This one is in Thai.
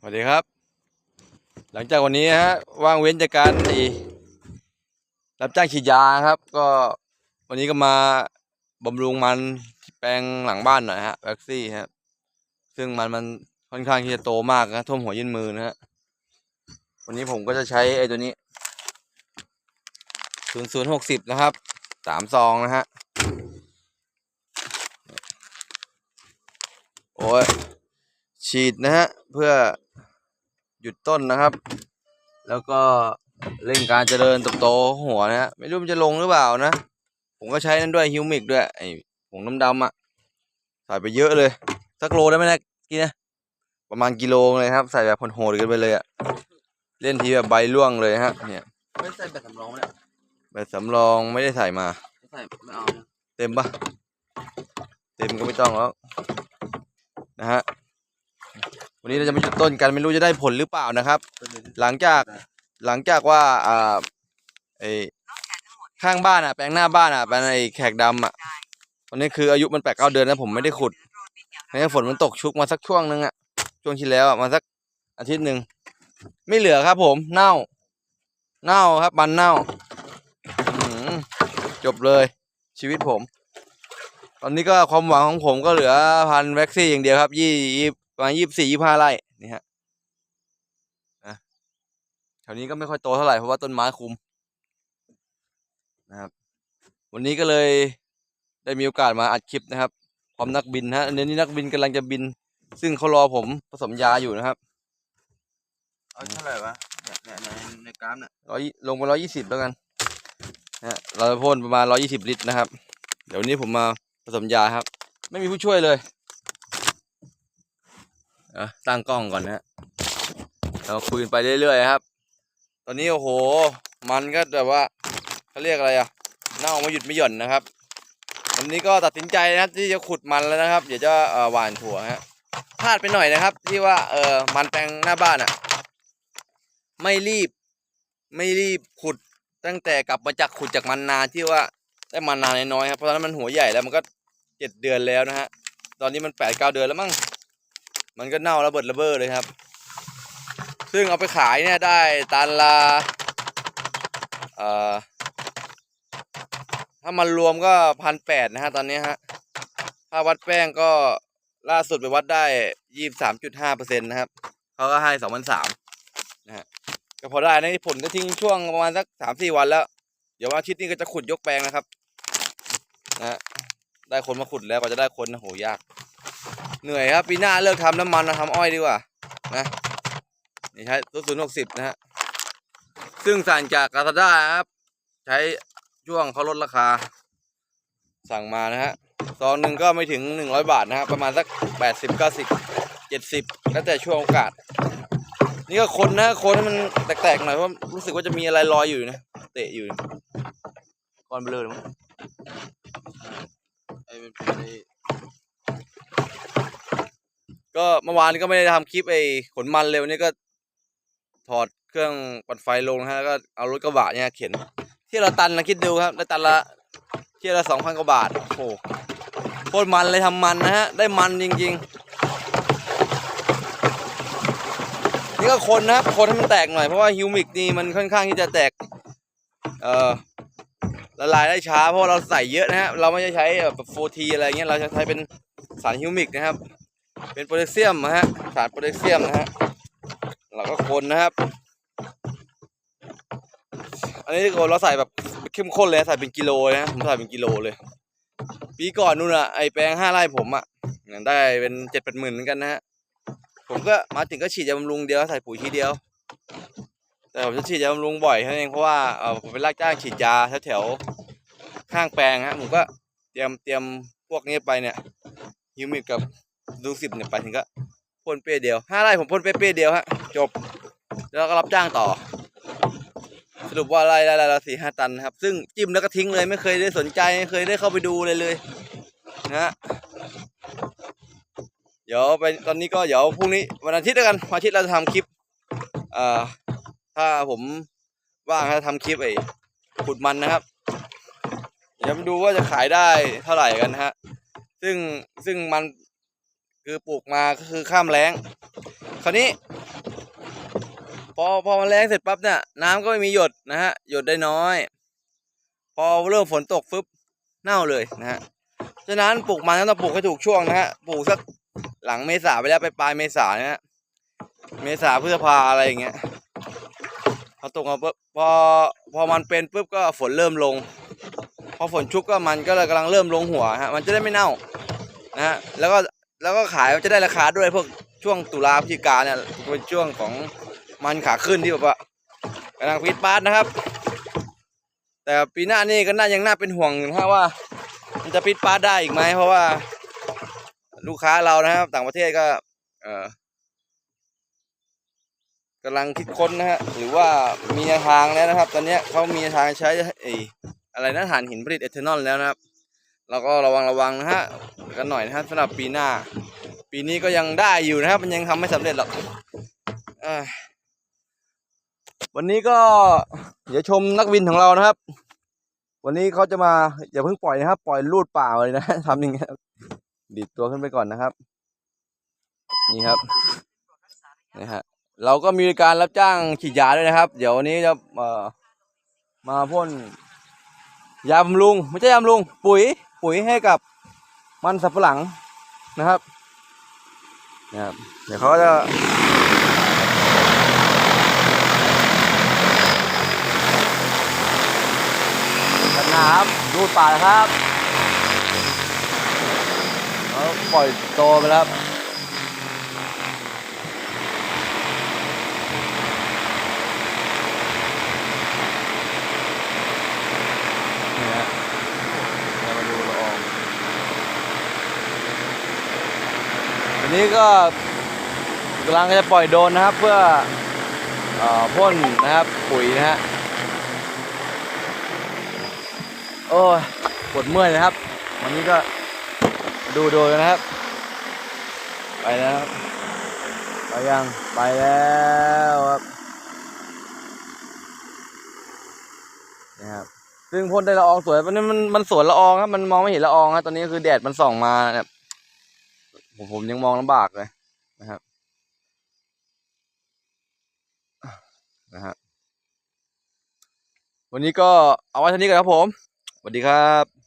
สวัสดีครับ หลังจากวันนี้ฮะว่างเว้นจากการอ้รับจ้างฉีดยาครับ ก็วันนี้ก็มาบำรุงมันที่แปลงหลังบ้านหน่อยฮะแว็กซี่ครับซึ่งมันมันค่อนข้างที่จะโตมากนะท่วมหัวยื่นมือนะฮะวันนี้ผมก็จะใช้ไอ้ตัวนี้ศูนย์ศูนย์หกสิบนะครับสามซองนะฮะโอ้ยฉีดนะฮะเพื่อ หยุดต้นนะครับ แล้วก็เร่งการเจริญเติบโตของหัวนะฮะไม่รู้มันจะลงหรือเปล่านะ ผมก็ใช้นั่นด้วยฮิวมิกด้วยไอ้ผงน้ำดำๆอะใส่ไปเยอะเลย สักโลได้ไหมนะกี่นะประมาณกิโลเลยครับ ใส่แบบโหดๆกันไปเลยอะเล่นทีแบบใบร่วงเลยฮะ เนี่ยไม่ใส่แบบสำรองเนี่ยแบบสำรองไม่ได้ใส่มาไม่ใส่ไม่เอาเนี่ยเต็มปะเต็มก็ไม่ต้องแล้วนะฮะ วันนี้เราจะมาหยุดต้นกันไม่รู้จะได้ผลหรือเปล่านะครับเป็นเลยหลังจากหลังจากว่าอ่าไอข้างบ้านอะ แปลงหน้าบ้านอะเป็นไอแขกดำอะตอนนี้คืออายุมันแปดเก้าเดือนแล้วผมไม่ได้ขุดให้ฝนมันตกชุกมาสักช่วงนึงอะช่วงที่แล้วอะมาสักอาทิตย์หนึ่งไม่เหลือครับ ผมเน่า เน่าครับมันเน่าอื้อหือจบเลย ชีวิตผม ตอนนี้ก็ความหวังของผมก็เหลือพันแว็กซี่อย่างเดียวครับยี่ ประมาณยี่สี่ยี่ห้าไร่นี่ฮะแถวนี้ก็ไม่ค่อยโตเท่าไหร่เพราะว่าต้นไม้คุมนะครับ วันนี้ก็เลยได้มีโอกาสมาอัดคลิปนะครับพร้อมนักบินฮะอันนี้นักบินกำลังจะบิน ซึ่งเขารอผมผสมยาอยู่นะครับเอาเท่าไหร่วะเนี่ยเนี่ยในในกราฟเนี่ยร้อยลงไปร้อยยี่สิบแล้วกันนะฮะเราจะพ่นประมาณร้อยยี่สิบลิตรนะครับ เดี๋ยววันนี้ผมมาผสมยาครับ ไม่มีผู้ช่วยเลยเอะตั้งกล้องก่อนนะเราคุยไปเรื่อยๆครับ ตอนนี้โอ้โห มันก็แบบว่าเขาเรียกอะไรอะเน่าไม่หยุดไม่หย่อนนะครับวันนี้ก็ตัดสินใจนะครับที่จะขุดมันแล้วนะครับ เดี๋ยวจะหว่านถั่วฮะพลาดไปหน่อยนะครับ ที่ว่าเออมันแปลงหน้าบ้านอะไม่รีบ ไม่รีบขุดตั้งแต่กลับมาจากขุดจากมันนาที่ว่าได้มันนานน้อยครับเพราะตอนนั้นมันหัวใหญ่แล้วมันก็เจ็ดเดือนแล้วนะฮะตอนนี้มันแปดเก้าเดือนแล้วมั้ง มันก็เน่าระเบิดระเบ้อเลยครับ ซึ่งเอาไปขายเนี่ยได้ตันละถ้ามันรวมก็พันแปดนะฮะตอนนี้ฮะ ถ้าวัดแป้งก็ล่าสุดไปวัดได้ยี่สามจุดห้าเปอร์เซ็นต์นะครับเขาก็ให้สองพันสามนะฮะก็พอได้นะผลก็ทิ้งช่วงประมาณสักสามสี่วันแล้ว เดี๋ยววันอาทิตย์นี้ก็จะขุดยกแปลงนะครับนะฮะได้คนมาขุดแล้วก็จะได้คนโหยาก เหนื่อยครับปีหน้าเลิกทำน้ำมันมาทำอ้อยดีกว่านะนี่ใช้ตัวศูนย์หกสิบนะฮะซึ่งสั่งจากกาซาด้าครับ ใช้ช่วงเขาลดราคา สั่งมานะฮะซองหนึ่งก็ไม่ถึงหนึ่งร้อยบาทนะฮะประมาณสักแปดสิบเก้าสิบเจ็ดสิบแล้วแต่ช่วงโอกาส นี่ก็คนนะคนให้มันแตกๆหน่อยเพราะรู้สึกว่าจะมีอะไรลอยอยู่นะ เตะอยู่ก้อนเบลอเลยมั้ง เมื่อวานก็ไม่ได้ทำคลิปไอ้ขนมันเลยวันนี้ก็ ถอดเครื่องปั่นไฟลงนะฮะแล้วก็เอารถกระบะเนี่ยเข็นที่เราตันนะคิดดูครับได้ตันละที่ละสองพันกว่าบาทโอ้โหโคตรมันเลยทำมันนะฮะได้มันจริง ๆ นี่ก็คนนะครับคนให้มันแตกหน่อยเพราะว่าฮิวมิกนี่มันค่อนข้างที่จะแตกเอ่อละลายได้ช้าเพราะเราใส่เยอะนะฮะเราไม่ได้ใช้แบบโฟทีอะไรเงี้ยเราจะใช้เป็นสารฮิวมิกนะครับ เป็นโพแทสเซียมนะฮะสารโพแทสเซียมนะฮะเราก็คนนะครับ อันนี้ก็เราใส่แบบเข้มข้นเลยใส่เป็นกิโลเลยนะผมใส่เป็นกิโลเลย ปีก่อนนู่นอะไอแปลงห้าไร่ผมอะได้เป็นเจ็ดแปดหมื่นเหมือนกันนะฮะผมก็มาถึงก็ฉีดยาบำรุงเดียวใส่ปุ๋ยทีเดียว แต่ผมจะฉีดยาบำรุงบ่อยแค่นั้นเองเพราะว่าเออผมเป็นรับจ้างฉีดยาแถวๆข้างแปลงฮะผมก็เตรียมเตรียมพวกนี้ไปเนี่ยฮิวมิกกับ ดูสิบเนี่ยไปถึงก็พ่นเป้เดียวห้าไร่ผมพ่นเป้เป้เดียวฮะจบ แล้วก็รับจ้างต่อ สรุปว่าไร่ไร่ไร่ละสี่ห้าตันครับ ซึ่งจิ้มแล้วก็ทิ้งเลยไม่เคยได้สนใจไม่เคยได้เข้าไปดูเลยเลยนะฮะเดี๋ยวไปตอนนี้ก็เดี๋ยวพรุ่งนี้วันอาทิตย์แล้วกันวันอาทิตย์เราจะทำคลิปเอ่อถ้าผมว่างจะทำคลิปไอ้ขุดมันนะครับ เดี๋ยวมาดูว่าจะขายได้เท่าไหร่กันนะฮะ ซึ่งซึ่งมัน คือปลูกมาก็คือข้ามแล้ง คราวนี้ พอพอมันแรงเสร็จปั๊บเนี่ยน้ำก็ไม่มีหยดนะฮะหยดได้น้อย พอเริ่มฝนตกฟึบเน่าเลยนะฮะฉะนั้นปลูกมันต้องปลูกให้ถูกช่วงนะฮะปลูกสักหลังเมษาไปแล้วไปปลายเมษานะฮะเมษาพฤษภาอะไรอย่างเงี้ยพอตกมาปุ๊บพอพอมันเป็นปุ๊บก็ฝนเริ่มลง พอฝนชุกก็มันก็เลยกำลังเริ่มลงหัวฮะมันจะได้ไม่เน่านะฮะแล้วก็ แล้วก็ขายจะได้ราคาด้วยพวกช่วงตุลาพฤศจิกาเนี่ยเป็นช่วงของมันขาขึ้นที่แบบว่ากำลังฟิตปาร์ตนะครับ แต่ปีหน้านี่ก็น่ายังน่าเป็นห่วงนะฮะว่า มันจะฟิตปาร์ตได้อีกไหมเพราะว่า ลูกค้าเรานะครับ ต่างประเทศก็ เออกำลังคิดค้นนะฮะหรือว่ามีทางแล้วนะครับ ตอนนี้เขามีทางใช้ไอ้อะไรนะถ่านหินผลิตเอทานอลแล้วนะครับ เราก็ระวังระวังนะฮะกันหน่อยนะครับสำหรับปีหน้า ปีนี้ก็ยังได้อยู่นะครับ มันยังทำไม่สำเร็จหรอกอวันนี้ก็เดี๋ยวชมนักวินของเรานะครับ วันนี้เขาจะมาอย่าเพิ่งปล่อยนะครับ ปล่อยลูดเปล่าเลยนะทำอย่างเงี้ยดีดตัวขึ้นไปก่อนนะครับ นี่ครับนะฮะเราก็มีการรับจ้างฉีดยาด้วยนะครับ เดี๋ยววันนี้จะมาพ่นยาบำรุงไม่ใช่ยาบำรุงปุ๋ย ปุ๋ยให้กับมันสับปะหลังนะครับนะครับ เดี๋ยวเขาจะกันน้ำดูดป่าครับแล้วปล่อยโตไปแล้วครับ นี่ฮะเรามาดูละออง วันนี้ก็กำลังจะปล่อยโดนนะครับเพื่ออพ่นนะครับปุ๋ยนะฮะโอ้ยปวดเมื่อยนะครับ วันนี้ก็ดูโดนนะครับ ไปแล้วครับไปยังไปแล้วครับนะครับซึ่งพ่นได้ละอองสวยมันมันมันสวนละอองครับมันมองไม่เห็นละอองครับตอนนี้คือแดดมันส่องมาเนี่ย ผมผมยังมองลำบากเลยนะครับนะฮะวันนี้ก็เอาไว้เท่านี้ก่อนครับผมสวัสดีครับ